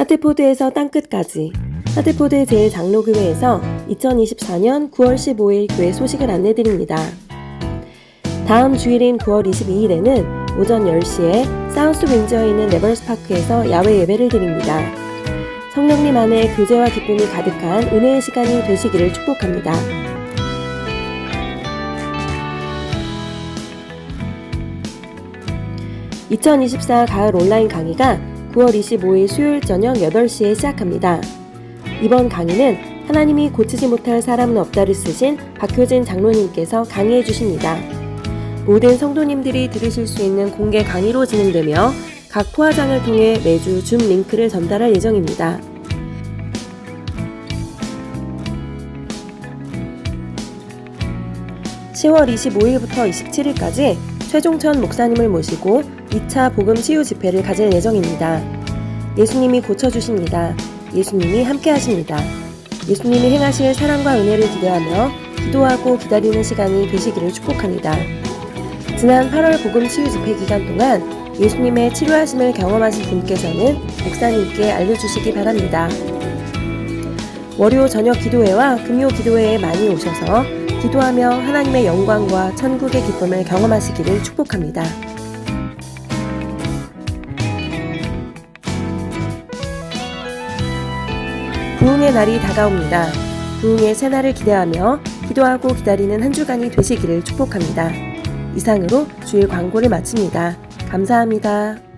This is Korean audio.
하트포드에서 땅끝까지 하트포드 제 장로교회에서 2024년 9월 15일 교회 소식을 안내드립니다. 다음 주일인 9월 22일에는 오전 10시에 사우스 윈저에 있는 레버스 파크에서 야외 예배를 드립니다. 성령님 안에 교제와 기쁨이 가득한 은혜의 시간이 되시기를 축복합니다. (2024) 가을 온라인 강의가 9월 25일 수요일 저녁 8시에 시작합니다. 이번 강의는 하나님이 고치지 못할 사람은 없다를 쓰신 박효진 장로님께서 강의해 주십니다. 모든 성도님들이 들으실 수 있는 공개 강의로 진행되며 각 포화장을 통해 매주 줌 링크를 전달할 예정입니다. (10월 25일부터 27일까지) 최종천 목사님을 모시고 2차 복음 치유 집회를 가질 예정입니다. 예수님이 고쳐주십니다. 예수님이 함께 하십니다. 예수님이 행하실 사랑과 은혜를 기대하며 기도하고 기다리는 시간이 되시기를 축복합니다. 지난 8월 복음 치유 집회 기간 동안 예수님의 치료하심을 경험하신 분께서는 목사님께 알려주시기 바랍니다. 월요 저녁 기도회와 금요 기도회에 많이 오셔서 기도하며 하나님의 영광과 천국의 기쁨을 경험하시기를 축복합니다. 부흥의 날이 다가옵니다. 부흥의 새날을 기대하며 기도하고 기다리는 한 주간이 되시기를 축복합니다. 이상으로 주일 광고를 마칩니다. 감사합니다.